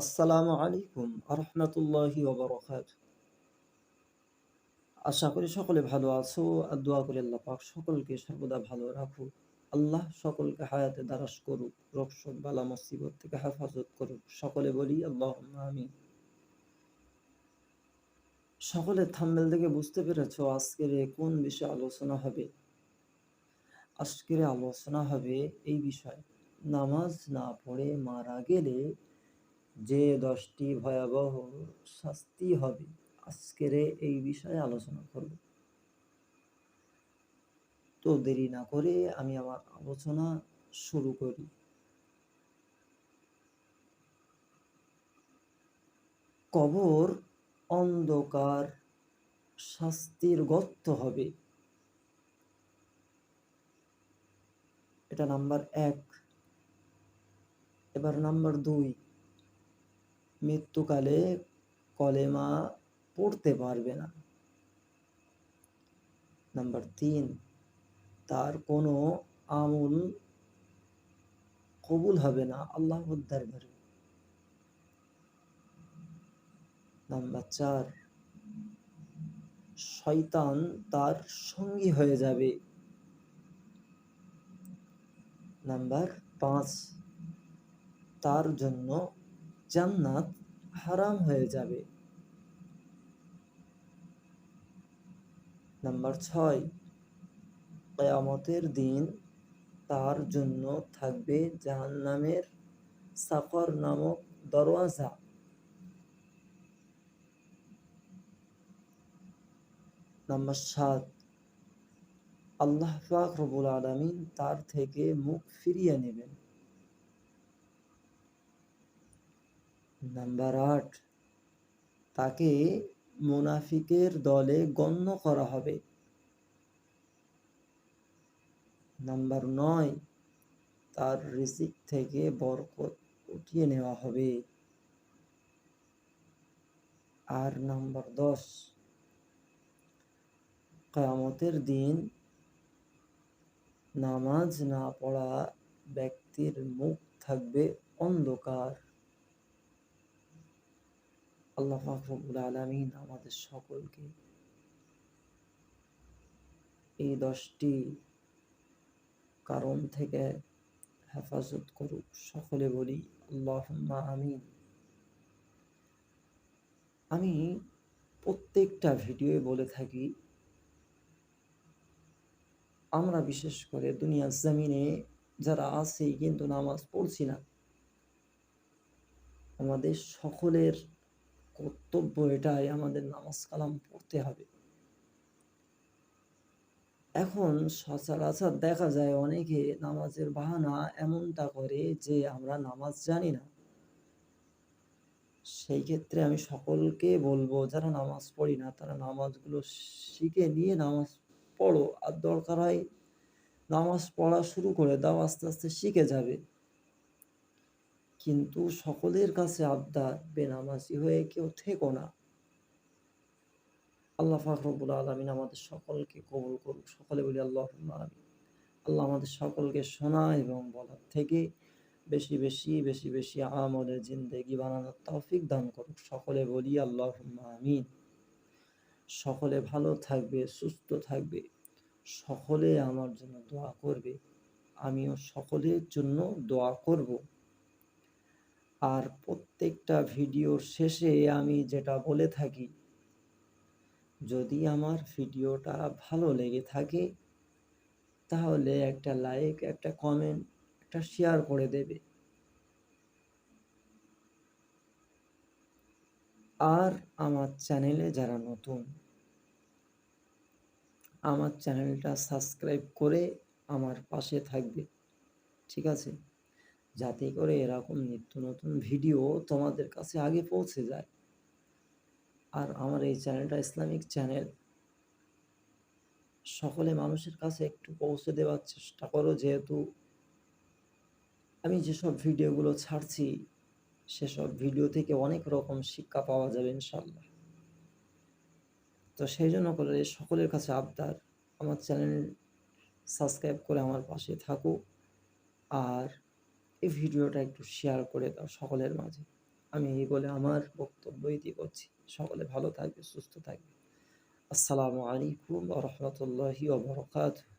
আসসালামু আলাইকুম আরহামতুল্লাহি ওবরকাত আশা করি সকলে ভালো আছো আর দোয়া করি আল্লাহ পাক সকলকে সর্বদা ভালো রাখুক। আল্লাহ সকলকে হায়াতে দারাস করুক রক্ষক বালা মুসিবত থেকে হেফাজত করুক। সকলে বলি আল্লাহ আমি সকলে থাম্বেল থেকে বুঝতে পেরেছ আজকের কোন বিষয়ে আলোচনা হবে? আজকের আলোচনা হবে এই বিষয়ে। নামাজ না পড়ে মারা গেলে যে দশটি ভয়াবহ শাস্তি হবে, আজকের এই বিষয়ে আলোচনা করব। তো দেরি না করে আমি আমার আলোচনা শুরু করি। কবর অন্ধকার শাস্তির গর্ত হবে। এটা নাম্বার এক। এবার নাম্বার দুই। মৃত্যুকালে কলেমা পড়তে পারবে না। নাম্বার তিন, তার কোনো আমল কবুল হবে না আল্লাহ দরবারে। নাম্বার চার, শয়তান তার সঙ্গী হয়ে যাবে। নাম্বার পাঁচ, তার জন্য জান্নাত হারাম হয়ে যাবে। নাম্বার ছয়, কেয়ামতের দিন তার জন্য থাকবে জাহান্নামের সাফর নামক দরওয়াজা। নাম্বার সাত, আল্লাহ পাক রবুল আলমিন তার থেকে মুখ ফিরিয়ে নেবেন। নাম্বার আট, তাকে মুনাফিকের দলে গণ্য করা হবে। নাম্বার নয়, তার রিসিক থেকে বরকত উঠিয়ে নেওয়া হবে। আর নাম্বার দশ কামতের দিন নামাজ না পড়া ব্যক্তির মুখ থাকবে অন্ধকার। আল্লাহ ফাকরুল আলমিন আমাদের সকলকে এই দশটি কারণ থেকে হেফাজত করুক। সকলে বলি আল্লাহ আমিন। আমি প্রত্যেকটা ভিডিওয়ে বলে থাকি, আমরা বিশেষ করে দুনিয়ার জমিনে যারা আছি কিন্তু নামাজ পড়ছি না, আমাদের সকলের কর্তব্য এটাই আমাদের নামাজ কালাম পড়তে হবে। এখন সচরাচর দেখা যায় অনেকে নামাজের বাহানা এমনটা করে যে আমরা নামাজ জানি না। সেই ক্ষেত্রে আমি সকলকে বলব, যারা নামাজ পড়ি না, তারা নামাজগুলো শিখে নিয়ে নামাজ পড়ো। আর দরকার হয় নামাজ পড়া শুরু করে দাও, আস্তে আস্তে শিখে যাবে। কিন্তু সকলের কাছে আবদার, বেনামাজি হয়ে কেউ থেকো না। আল্লাহ ফাকরবুল আলমিন আমাদের সকলকে কবুল করুক, সকলে বলি আল্লাহ আলমিন আল্লাহ আমাদের সকলকে শোনা এবং বলার থেকে বেশি বেশি বেশি বেশি আমলের জিন্দেগি বানানোর তৌফিক দান করুক, সকলে বলি আল্লাহ আমিন। সকলে ভালো থাকবে, সুস্থ থাকবে, সকলে আমার জন্য দোয়া করবে, আমিও সকলের জন্য দোয়া করব। আর প্রত্যেকটা ভিডিওর শেষে আমি যেটা বলে থাকি, যদি আমার ভিডিওটা ভালো লেগে থাকে, তাহলে একটা লাইক একটা কমেন্ট একটা শেয়ার করে দেবে। আর আমার চ্যানেলে যারা নতুন, আমার চ্যানেলটা সাবস্ক্রাইব করে আমার পাশে থাকবে, ঠিক আছে? যাতে করে এরকম নিত্য নতুন ভিডিও তোমাদের কাছে আগে পৌঁছে যায়। আর আমার এই চ্যানেলটা ইসলামিক চ্যানেল। সকলে মানুষের কাছে একটু পৌঁছে দেওয়ার চেষ্টা করো, যেহেতু আমি যেসব ভিডিওগুলো ছাড়ছি, সেসব ভিডিও থেকে অনেক রকম শিক্ষা পাওয়া যাবে ইনশাল্লাহ তো সেই জন্য করে সকলের কাছে আবদার, আমার চ্যানেল সাবস্ক্রাইব করে আমার পাশে থাকো। আর এই ভিডিওটা একটু শেয়ার করে দাও সকলের মাঝে। আমি এই বলে আমার বক্তব্য ইতি করছি সকলে ভালো থাকবে, সুস্থ থাকবে। আসসালামু আলাইকুম রহমতুল্লাহি বারাকাতুহু।